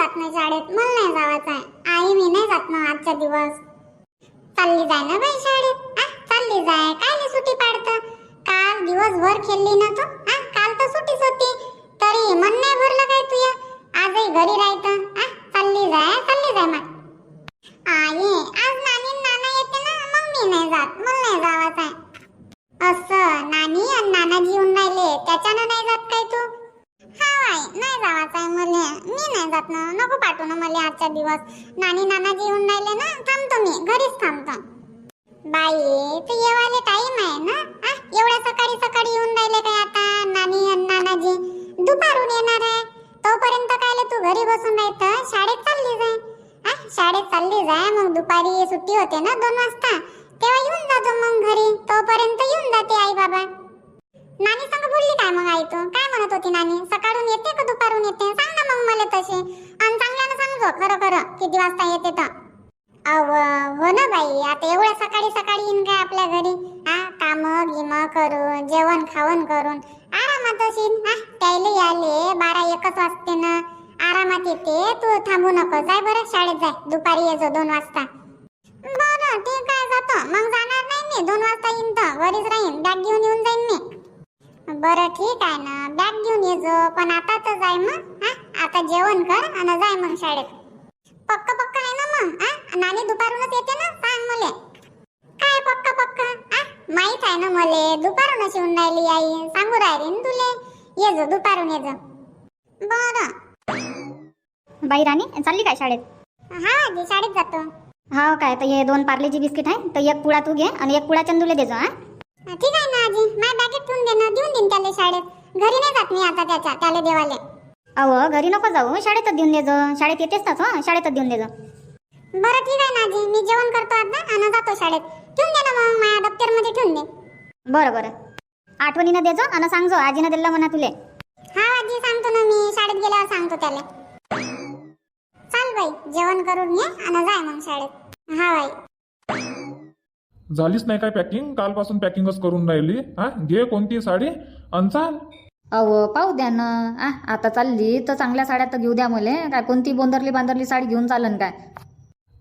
जात नाही शाळेत. मला नाही जावायचं आहे. आई मी नाही जात ना आजचा दिवस. चालली जाय ना बाई शाळेत? आ, चालली जाय. काय नाही सुट्टी पाडतं. काल दिवसभर खेळली ना तू? आ, काल तर सुट्टीच होती. तरी मन नाही भरलं काय तुया आजही घरी राहायचं. आ, चालली जाय चालली जाय मग. आई आज नानी नाना येते ना? मग मी नाही जात. मला नाही जावायचं आहे. असं नानी आणि नानाजी येऊन राहिले. त्याच्यानं नाही जात. नाही जात ना नको पाठवू ना मला आजचा दिवस. नानी नानाजी येऊन राहिले ना थांबतो मी घरीच थांबतो. बाई तू येवाले टाइम आहे ना? आ, एवढ्या सकाळी सकाळी येऊन राहिले काय आता नानी आणि नानाजी? दुपारून येणार आहे. तोपर्यंत काय तू घरी बसून राहत शाळेत चालली जाय. आ, शाळेत चालली जाय मग दुपारी सुट्टी होते ना दोन वाजता. तेव्हा येऊन जातो मग घरी. तोपर्यंत येऊन जाते आई बाबा. नानी संग बोलली काय मग आई तू? काय म्हणत होती नानी? सकाळून येते का दुपारून येते? सांग ना मग मला तशी. आणि चांगल्यानं सांगतो खरं खरं. किती वाजता येते तर. अव हो ना बाई. आता एवढ्या सकाळी सकाळी येईन काय आपल्या घरी? हा काम गिम करून जेवण खावण करून. आरामात असेल हा त्याले आले बारा एकच वाजते ना. आरामात येते. तू थांबू नको जाय बरं शाळेत जाय. दुपारी ये जो दोन वाजता. बरं ठीक आहे जातो. मग जाणार नाही मी. दोन वाजता येईन तर. घरीच राहीन. बॅग घेऊन येऊन जाईन मी. बरं ठीक आहे ना. बॅग घेऊन ये जो. पण आता तर जाय मग हा? आता जेवण कर आणि जाय मग शाळेत. पक्क पक्क आहे ना मग आ? नानी दुपारूनच येते ना? सांग मले. काय पक्क पक्क आ? माहीत आहे ना मले. दुपारूनच येऊन राहिली आई. सांगू राहिली ना तुले. ये जो दुपारून ये जो. बरं. बाई राणी चालली काय शाळेत? हा आजी शाळेत जातो. हा काय तर हे दोन पार्लेजी बिस्किट आहे. तर एक पुडा तू घे आणि एक पुडा चंदूले देजो हा? ठीक आहे ना आजी. माझ्या बॅगेत ठेवून दे ना. देऊन देईन त्याला शाळेत. घरी नाही जात मी आता त्याच्या त्याला देवाले. अहो घरी नको जाऊ. शाळेतच देऊन देजो शाळेत येतेच ना हो? शाळेतच देऊन देजो बरं ठीक आहे ना आजी. मी जेवण करतो आता आणि जातो शाळेत. ठेवून दे ना मग माझ्या दप्तरमध्ये ठेवून दे. बरं बरं. आठवणीनं देजो आणि सांगजो आजीनं दिलं म्हणा तुले. हा आजी सांगतो ना मी. शाळेत गेल्यावर सांगतो त्याला. चाल बाई जेवण करून ये आणि जाय मग शाळेत. हा बाई. झालीच नाही काय पॅकिंग कालपासून पॅकिंगच करून राहिली. हा घे कोणती साडी चाल. अहो पाहू द्या ना. आ आता चालली तर चांगल्या साड्या तर घेऊ द्या मले. काय कोणती बोंदरली बांदरली साडी घेऊन चालन काय?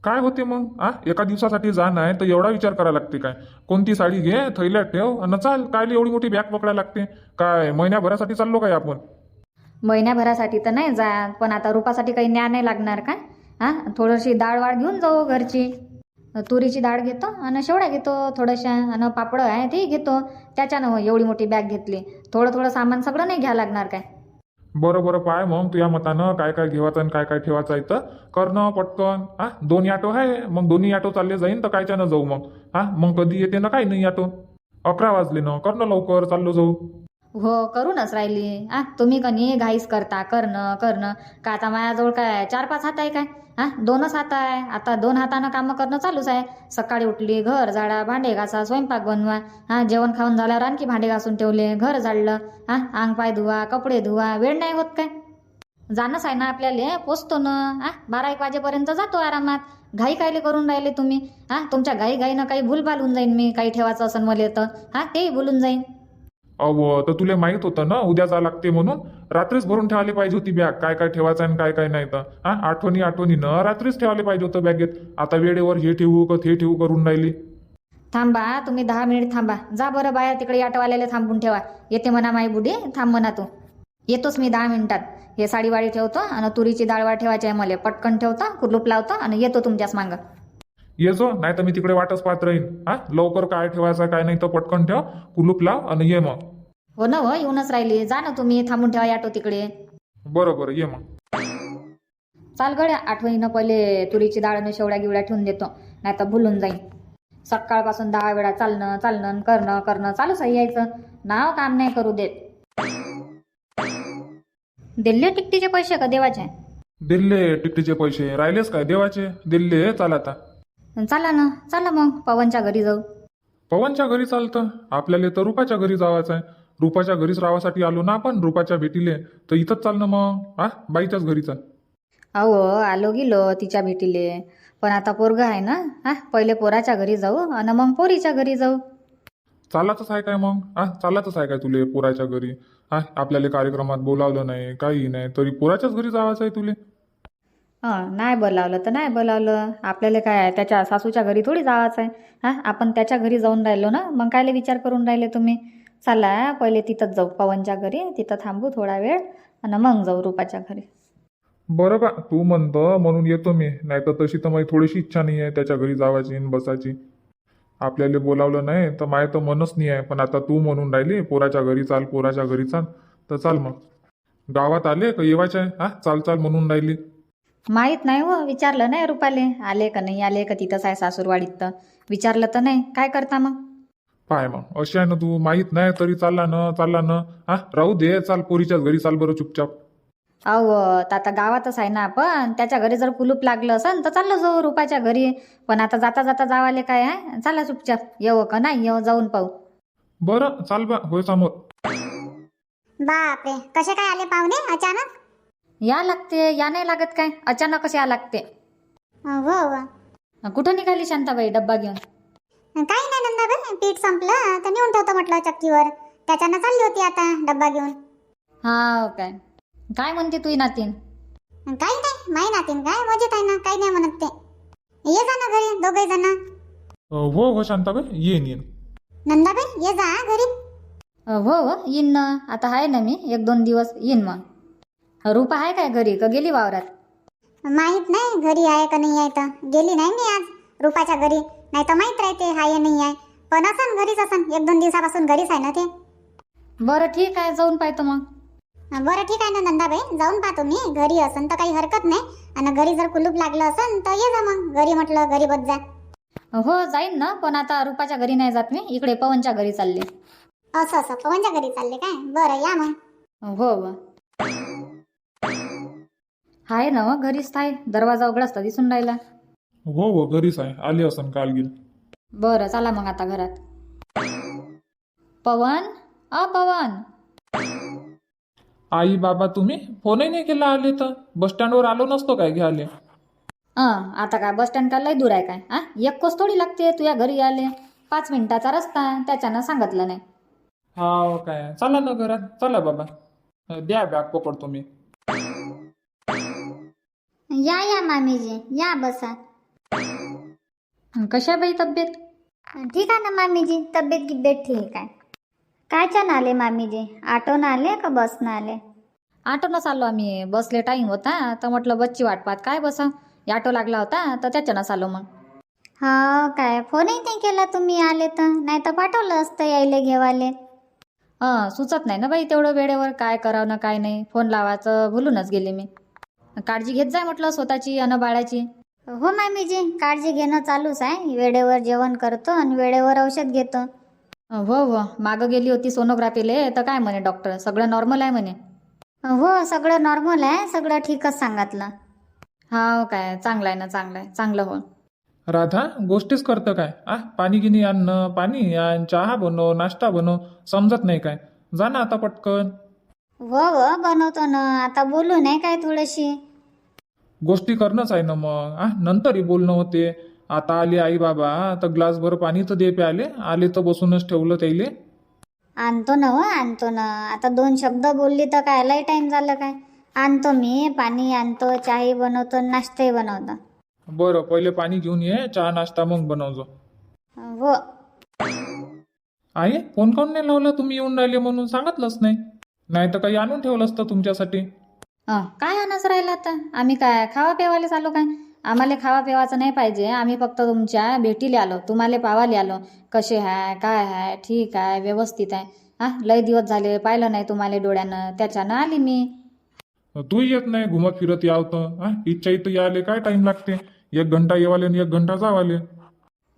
काय होते मग? हा एका दिवसासाठी जाण आहे तर एवढा विचार करायला लागते काय? कोणती साडी घे थैल्यात ठेव आणि चाल. काय एवढी मोठी बॅग पकडायला लागते? काय महिन्याभरासाठी चाललो काय आपण? महिन्याभरासाठी तर नाही जात पण आता रुपासाठी काही न्या नाही लागणार का हा थोडीशी डाळ वाळ घेऊन जाऊ घरची. तुरीची डाळ घेतो आणि शेवड्या घेतो थोड्याशा आणि पापड आहे ते घेतो. त्याच्यानं एवढी मोठी बॅग घेतली. थोडं थोडं सामान सगळं नाही घ्या लागणार काय? बरं बरं पाय मग तुझ्या मतानं काय काय घेवायचं आणि काय काय ठेवायचं आहे तर करणं पटकन. हा दोन्ही ऑटो आहे. मग दोन्ही ऑटो चालले जाईन तर कायच्यानं जाऊ मग? हा मग कधी येते ना काही नाही ऑटो अकरा वाजले ना. करणं लवकर चाललो जाऊ. हो करूनच राहिली. आ तुम्ही कणी घाईस करता? करणं करणं का आता माझ्याजवळ काय चार पाच हात आहे काय? हा दोनच हात आहे. आता दोन हातानं कामं करणं चालूच आहे. सकाळी उठली घर झाडा भांडे घासा स्वयंपाक बनवा. हा जेवण खाऊन झाल्यावर आणखी भांडे घासून ठेवले. घर झाडलं. हा अंग पाय धुवा कपडे धुवा. वेळ नाही होत काय? जाणंच आहे ना आपल्याला. पोचतो ना. आ बारा एक वाजेपर्यंत जातो आरामात. घाई कायले करून राहिले तुम्ही? हा तुमच्या घाई घाईनं काही भूलभाल होऊन जाईन मी. काही ठेवायचं असं मला तर. हा तेही भुलून जाईन. अव तर तुला माहीत होतं ना उद्या जा लागते म्हणून? रात्रीच भरून ठेवायला पाहिजे होती बॅग काय काय ठेवायचं आणि काय काय नाही तर. हा आठवणी आठवणीनं रात्रीच ठेवायला पाहिजे होतं बॅगेत आता वेळेवर हे ठेवू का ते ठेवू करून राहिली? थांबा तुम्ही दहा मिनिट थांबा. जा बरं बाहेर तिकडे ऑटोवाल्याला थांबून ठेवा. येते म्हणा माई बुडी थांब म्हणा तू. येतोच मी दहा मिनिटात. हे साडीवाडी ठेवतो आणि तुरीची डाळवा ठेवायची आहे मला. पटकन ठेवतो कुलूप लावतो आणि येतो तुमच्याच मागं. ये जो नाही तर मी तिकडे वाटच पाहत राहीन. हा? लवकर काय ठेवायचं काय नाही तर पटकन ठेव कुलूप लाव आणि ये मग. हो ना हो येऊनच राहिली. जा ना तुम्ही थांबून ठेवा ऑटो तिकडे. बरं बरं ये मग. चाल गड्या आठवणीनं पहिले तुरीची डाळ आणि शेवड्या गिवड्या ठेवून देतो नाही तर भुलून जाईन. सकाळपासून दहा वेळा चालणं चालणं करणं करणं चालूच आहे यायचं. नाव काम नाही करू देत. दिले टिकटीचे पैसे का देवाचे? दिल्ले टिकटीचे पैसे. राहिलेच काय देवाचे? दिल्ले चाल आता. चला ना चला मग पवनच्या घरी जाऊ. पवनच्या घरी चालतं. आपल्याला तर रुपाच्या घरी जावायचं आहे. रुपाच्या घरीच राहासाठी आलो ना आपण रुपाच्या भेटीले. तर इथंच चाल ना मग. हा? बाईच्याच घरी चाल अहो आलो गेलो तिच्या भेटीले. पण आता पोरग आहे ना? हा? पहिले पोराच्या घरी जाऊ आणि मग पोरीच्या घरी जाऊ. चालातच आहे काय मग? हा? चालातच आहे काय तुले पोराच्या घरी? हा? आपल्याला कार्यक्रमात बोलावलं नाही काही नाही. तरी पोराच्याच घरी जावायचं आहे तुले. हां नाही बोलावलं तर नाही बोलावलं. आपल्याला काय आहे, त्याच्या सासूच्या घरी थोडी जावाचं आहे. हां आपण त्याच्या घरी जाऊन राहिलो ना मग कायले विचार करून राहिले तुम्ही? चला पहिले तिथंच जाऊ पवनच्या घरी तिथं थांबू थोडा वेळ आणि मग जाऊ रूपाच्या घरी. बरं बा तू म्हणतं म्हणून येतो मी. नाही तर तशी तर माझी थोडीशी इच्छा नाही आहे त्याच्या घरी जावायची आणि बसायची. आपल्याला बोलावलं नाही तर माय तर मनच नाही आहे पण आता तू म्हणून राहिली पोराच्या घरी चाल पोराच्या घरी चाल. तर चाल मग. गावात आले का येवायचे? हा चाल चाल म्हणून राहिली. माहीत नाही हो विचारलं नाही रुपाले. आले का नाही आले का तिथंच आहे सासूरवाडीत? तर विचारलं तर नाही. काय करता मग? पाय मग. अशी आहे ना तू. माहीत नाही तरी चालला ना चालला ना. हा राहू दे. चाल पोरीच्याच घरी चाल बरं चुपचाप. अहो तर आता गावातच आहे ना आपण. त्याच्या घरी जर कुलूप लागलं असन तर चाललं जाऊ रुपाच्या घरी. पण आता जाता जाता जावाले काय आहे चला चुपचाप. येऊ का नाही? येऊ जाऊन पाहू. बरं चाल बा. होय समोर. बापरे. कसे काय आले पाहुणे? अचानक? या लागते या नाही लागत काय? अचानकच या लागते. हो कुठं निघाली शांताबाई? डब्बा घेऊन. काही नाही नंदाबाई पीठ संपलं तर नेऊन ठेवतो म्हटलं चक्कीवर. त्याच्यानं चालली होती आता डब्बा घेऊन. हा काय? काय म्हणते तुही नातीन? काही नाही माही नातीन काय मजेत आहे ना काही नाही म्हणत ते. ये जा ना घरी दोघे जण. हो हो शांताबाई येईन येईन. नंदाबाई ये जा घरी. हो हो येईन ना. आता आहे ना मी एक दोन दिवस येईन मग. रुपा आहे काय घरी? का गेली वावरात? माहीत नाही घरी आहे का नाही आहे तर. गेली नाही मी आज रुपाच्या घरी. नाही तर माहीत राहते हाय नाही आहे. पण असन घरीच असन. एक दोन दिवसापासून घरीच आहे ना ते. बरं ठीक आहे जाऊन पाहतो मग. बरं ठीक आहे ना नंदाबाई जाऊन पाहतो मी. घरी असन तर काही हरकत नाही. आणि घरी जर कुलूप लागलं असन तर ये जा मग. घरी म्हटलं घरी बस जा. हो जाईन ना. पण आता रुपाच्या घरी नाही जात मी. इकडे पवनच्या घरी चालले. असं असं. पवनच्या घरी चालले काय? बरं या मग. हो हो. आहे ना मग घरीच आहे. दरवाजा उघडाच तर दिसून राहिला. हो हो घरीच आहे. आली असन काल गेल बरं चला मग आता घरात. पवन? अ पवन! आई बाबा तुम्ही? फोनही नाही केला आले तर? बस स्टँडवर आलो नसतो काय घ्याले अं आता काय बस स्टँड का लय दूर आहे काय? आ एक कोस थोडी लागते तुझ्या घरी आले. पाच मिनिटाचा रस्ता त्याच्यानं सांगितलं नाही. हा काय. चला ना घरात. चला बाबा. द्या बॅग पकडतो मी. या या मामीजी या बसा. कशा बाई तब्येत? ठीक आहे ना मामीजी तब्येत गिब्येत ठीक आहे. कायच्यानं आले मामीजी? ऑटोनं आले का बसनं आले? ऑटोनंच आलो आम्ही. बसले टाईम होता तर म्हटलं बसची वाट पाहत काय बसा? ऑटो लागला होता तर त्याच्यानंच आलो मग. हो काय? फोनही नाही केला तुम्ही आले तर? नाही तर पाठवलं असतं यायले घेवाले. हं सुचत नाही ना बाई तेवढं वेळेवर? काय करावं ना काय नाही? फोन लावायचं भुलूनच गेले मी. काळजी घेत जाय म्हटलं स्वतःची अन बाळाची? हो मामीजी काळजी घेणं चालूच आहे. वेळेवर जेवण करतो आणि वेळेवर औषध घेतो. हो हो मागं गेली होती सोनोग्राफीले तर काय म्हणे डॉक्टर? सगळं नॉर्मल आहे म्हणे? हो सगळं नॉर्मल आहे. सगळं ठीकच सांगितलं. हा काय. चांगलं आहे ना चांगलं आहे. चांगलं हो राधा गोष्टीच करतं काय? आ पाणी गिनी आणणं पाणी आण चहा बनव नाश्ता बनव समजत नाही काय. जा ना आता पटकन. हो हो बनवतो ना. आता बोलू नाही काय थोडीशी? गोष्टी करणंच आहे ना मग. आ नंतरही बोलणं होते. आता आले आई बाबा तर ग्लासभर पाणी तर दे प्याले आले तर बसूनच ठेवलं त्याले आणतो ना हो आणतो ना. आता दोन शब्द बोलली तर काय लय टाइम झालं काय? आणतो मी पाणी आणतो चाही बनवतो नाश्ताही बनवतो. बरं पहिले पाणी घेऊन ये चहा नाश्ता मग बनवजो. हो. आहे फोन काऊन नाही लावला? तुम्ही येऊन राहिले म्हणून सांगितलंच नाही. नाही तर काही आणून ठेवलं असतं तुमच्यासाठी? काय अनास राहिलं आता? आम्ही काय खावा पेवाले चालू काय? आम्हाला खावा पेवाचं नाही पाहिजे. आम्ही फक्त तुमच्या भेटीला आलो. तुम्हाला पावाले आलो. कसे आहे काय आहे ठीक आहे व्यवस्थित आहे हा लय दिवस झाले पाहिलं नाही तुम्हाला डोळ्यानं. त्याच्यानं आली मी. तू येत नाही घुमत फिरत यावतं. हा इच्छा इथं यायला काय टाइम लागते? एक घंटा येवाले आणि एक घंटा जावाले.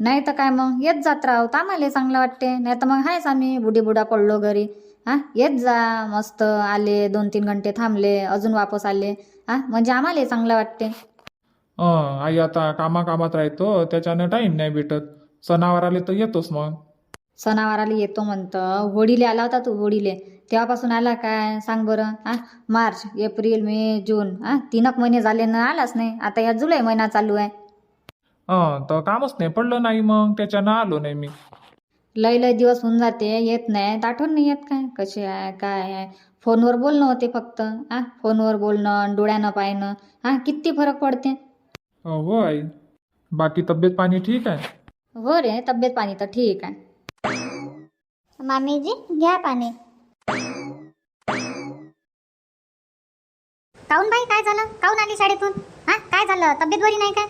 नाही तर काय मग? येत जात राहत आम्हाला चांगलं वाटते. नाही तर मग आहेच आम्ही. बुडी बुडा पडलो घरी. हा? येत जा. मस्त आले. दोन तीन घंटे थांबले. अजून वापस आले. हा? म्हणजे आम्हाला चांगलं वाटते. अं, आई आता कामा कामात राहतो. त्याच्यानं टाइम नाही भेटत. सणावार आले तर येतोच मग. सणावाराला येतो म्हणतं. होळीले आला होता तू होळीले. तेव्हापासून आला काय? सांग बरं. हा? March April May June. हा? तीनक महिने झाले ना आलाच नाही. आता या जुलै महिना चालू आहे. तर कामच नाही पडलं नाही मग. त्याच्यानं आलो नाही मी. लय लय दिवस होऊन जाते. येत नाही. आठवण नाही येत काय? कसे आहे? काय आहे? फोनवर बोलणं होते फक्त. आ फोनवर बोलणं आणि डोळ्यानं पाहणं. हा किती फरक पडते. हो आई बाकी तब्येत पाणी ठीक आहे? हो रे तब्येत पाणी तर ठीक आहे. मामीजी घ्या पाणी. काऊन बाई काय झालं? काऊन आली शाळेतून? हा काय झालं? तब्येत बरी नाही काय?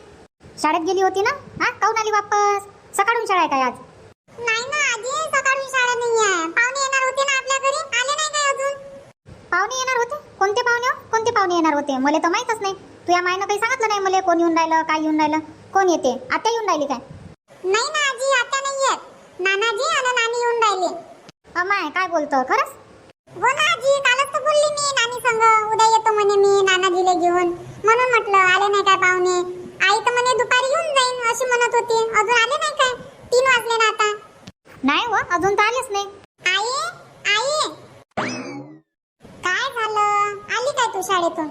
शाळेत गेली होती ना? हा? काऊन आली वापस? सकाळून शाळा आहे काय आज? नाही ना आजी सकाळी शाळा नाही आहे पाहुणे येणार होते ना आपल्या घरी? आले नाही काय अजून? पाहुणे येणार होते? कोणते पाहुणे हो? कोणते पाहुणे येणार होते? मला तर माहीतच नाही. तुझ्या मायनं काही सांगितलं नाही मला? कोण येऊन राहिलं काय येऊन राहिलं? कोण येते? आता येऊन राहिली काय? नाही ना आजी आता नाही येत नानाजी आणि नानी येऊन राहिले. अमाय काय बोलतं? खरंच? हो ना आजी कालच तर बोलली मी नानी संग. उद्या येतो म्हणे मी नानाजीला घेऊन. म्हणून म्हटलं आले नाही काय पाहुणे? आई तर म्हणे दुपारी येऊन जाईन अशी म्हणत होती. अजून आले नाही काय? तीन वाजले ना आता. नाही हो अजून तर आलीच नाही. आई आई. काय झालं? आली काय तू शाळेतून?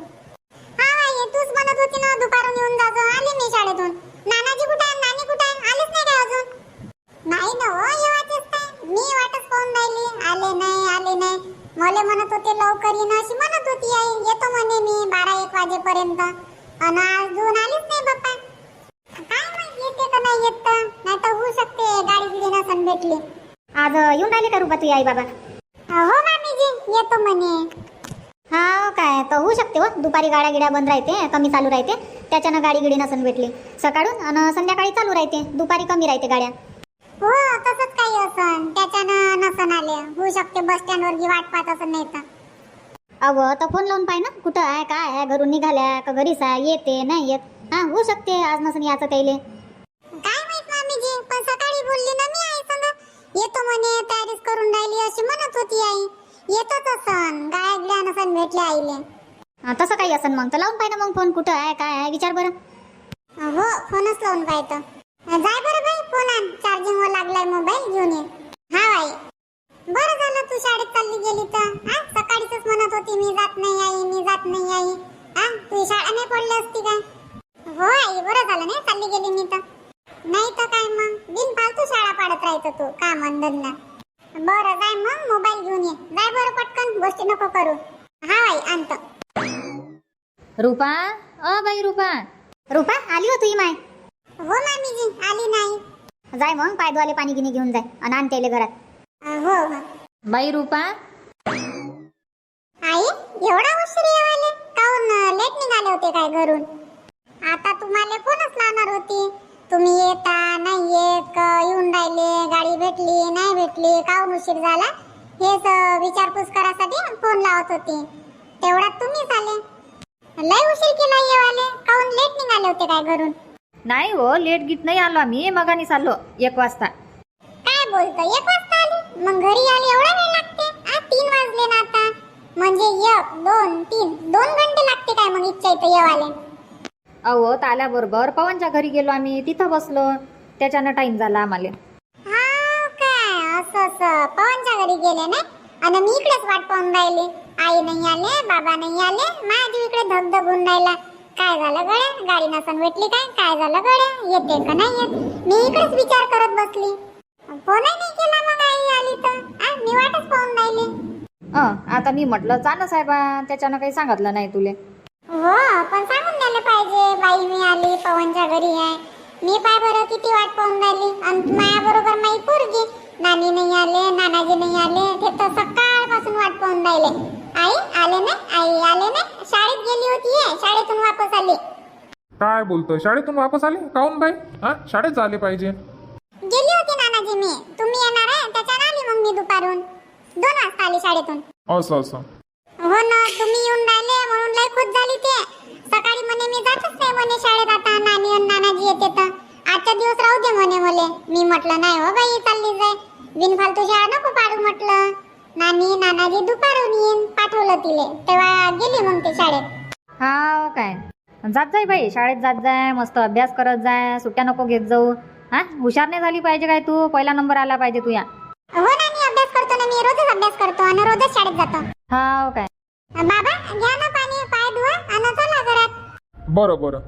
हा आई तूच म्हणत होती ना दुपारून येऊन जाजो आली मी शाळेतून. नानाजी कुठे आहे? नानी कुठे आहे? आलीच नाही काय अजून? नाही ना हो येवाचेच काय मी वाटच पाहून राहिली. आले नाही आले नाही. मला म्हणत होते लवकर येणं अशी म्हणत होती आई. येतो म्हणे मी बारा एक वाजेपर्यंत. आणि अजून आलीच नाही भेटली आज येऊन राहिले का रुपा तुझी आई बाबा? हो मामीजी येतो म्हणे. हा काय तर होऊ शकते हो. दुपारी गाड्या गिड्या बंद राहते कमी चालू राहते. त्याच्यानं गाडी गिडी नसून भेटली. सकाळून आणि संध्याकाळी चालू राहते. दुपारी कमी राहते गाड्या. हो तसंच काही असन. त्याच्यानं नसन आले. होऊ शकते बस स्टँड वर वाट पाहत असं नाही तर. अव तर फोन लावून पाय ना. कुठं आहे काय आहे घरून निघाल्या का घरीच आहे येते नाही येत. हा होऊ शकते आज नसून याचं त्याले काय माहीत मामीजी पण सकाळी बोलली ना मी. येतो म्हणे तयारीच करून राहिली अशी म्हणत होती आई. येतच असन गाय गिड्या नसन भेटले आईले. हा, तसं काही असन मग. तर लावून ना मग फोन कुठं आहे काय आहे विचार बरं. हो फोनच लावून पाहतो जाय बरं बाई फोन आण. चार्जिंग वर लागलाय मोबाईल घेऊन ये. हा बाई. बरं झालं तू शाळेत चालली गेली तर. हा सकाळीच म्हणत होती मी जात नाही आई मी जात नाही आई. हा तू शाळा नाही पडली असती काय? हो आई बरं झालं नाही चालली गेली मी तर. नाही तर काय मग? बिन फालतू शाळा पाडत राहायचं तू काम अंधन बरं जाय मग मोबाईल घेऊन ये. जाय बरं पटकन गोष्टी नको करू. हा आई आणतो. रुपा? अ बाई रुपा. रुपा आली हो तुझी माय? हो मामीजी आली नाही. जाय मग पाय धुवाले पाणी गिनी घेऊन जाय आणि आण त्याले घरात. हो हो. बाई रुपा? आई एवढा उशीर येवाले काऊन लेट निघाले होते काय घरून? आता तुम्हाला फोनच लावणार होती? तुम्ही येता नाही येत येऊन राहिले गाडी भेटली नाही भेटली काऊन उशीर झाला? हेच विचारपूस करासाठी फोन लावत होती. तेवढ्यात तुम्हीच आले. लय उशीर केला येवाले. काऊन लेट निघाले होते काय घरून? नाही हो लेट गीत नाही आलो आम्ही मगानी चाललो एक वाजता. काय बोलतो एक वाजता आली? मग घरी आली एवढा वेळ लागते? आ तीन वाजले ना आता. म्हणजे एक दोन तीन दोन घंटे लागते काय मग इच्छा इथं येवाले? अहो आल्याबरोबर पवनच्या घरी गेलो आम्ही. तिथं बसलो. त्याच्यानं टाइम झाला आम्हाला. हा काय? असं असं. पवनच्या घरी गेले ना आणि मी इकडेच वाट पाहून राहिले. आई नाही आले बाबा नाही आले. माझी इकडे धगधग होऊन राहिला. काय झालं गड्या? गाडी नसन भेटली काय? काय झालं गड्या? येते का नाही येत? मी इकडेच विचार करत बसली. फोनही नाही केला मग आई आली तर. आ, मी वाटच पाहून राहिली. आता मी म्हटलं चाल साहेबा. त्याच्यानं काही सांगितलं नाही तुले. हो पण सांगून द्यायला पाहिजे. बाई मी आली पवनच्या घरी आहे. मी पाय बरं किती वाट पाहून राहिली. आणि माया बरोबर माई पोरगी. नानी नाही आले नानाजी नाही आले. ते तर सकाळपासून वाट पाहून राहिले. आई आले नाही? आई आले नाही? शाळेत गेली होती हे, शाळेतून वापस आली. काय बोलतोय? शाळेतून वापस आले? काऊन बाई? हा? शाळेत झाले पाहिजे. गेली होती नानाजी मी. तुम्ही येणार आहे? त्याच्यानं आली मग मी दुपारून. दोन वाजता आली शाळेतून. असं असं. हो ना तुम्ही येऊन राहिले म्हणून लय खुश झाली ते. सकाळी म्हणे मी जातच नाही म्हणे शाळेत आता नानी आणि नानाजी येते तर. आजचा दिवस राहू दे म्हणे मले. मी म्हटलं नाही हो बाई चालली जाय. बिनफालतू शाळा नको पाडू म्हटलं. नानी नानाजी दुपारून येईन पाठवलं तिले. तेव्हा गेली मग ते शाळेत. हा काय? जात जाय बाई शाळेत जात जाय मस्त अभ्यास करत जाय सुट्ट्या नको घेत जाऊ. हा हुशार नाही झाली पाहिजे काय तू? पहिला नंबर आला पाहिजे तू या हो नानी अभ्यास करतो ना मी रोजच अभ्यास करतो आणि रोजच शाळेत जातो. हा काय. बाबा घ्या ना पाणी पाय धुवा आणि चला घरात. बरं बरं.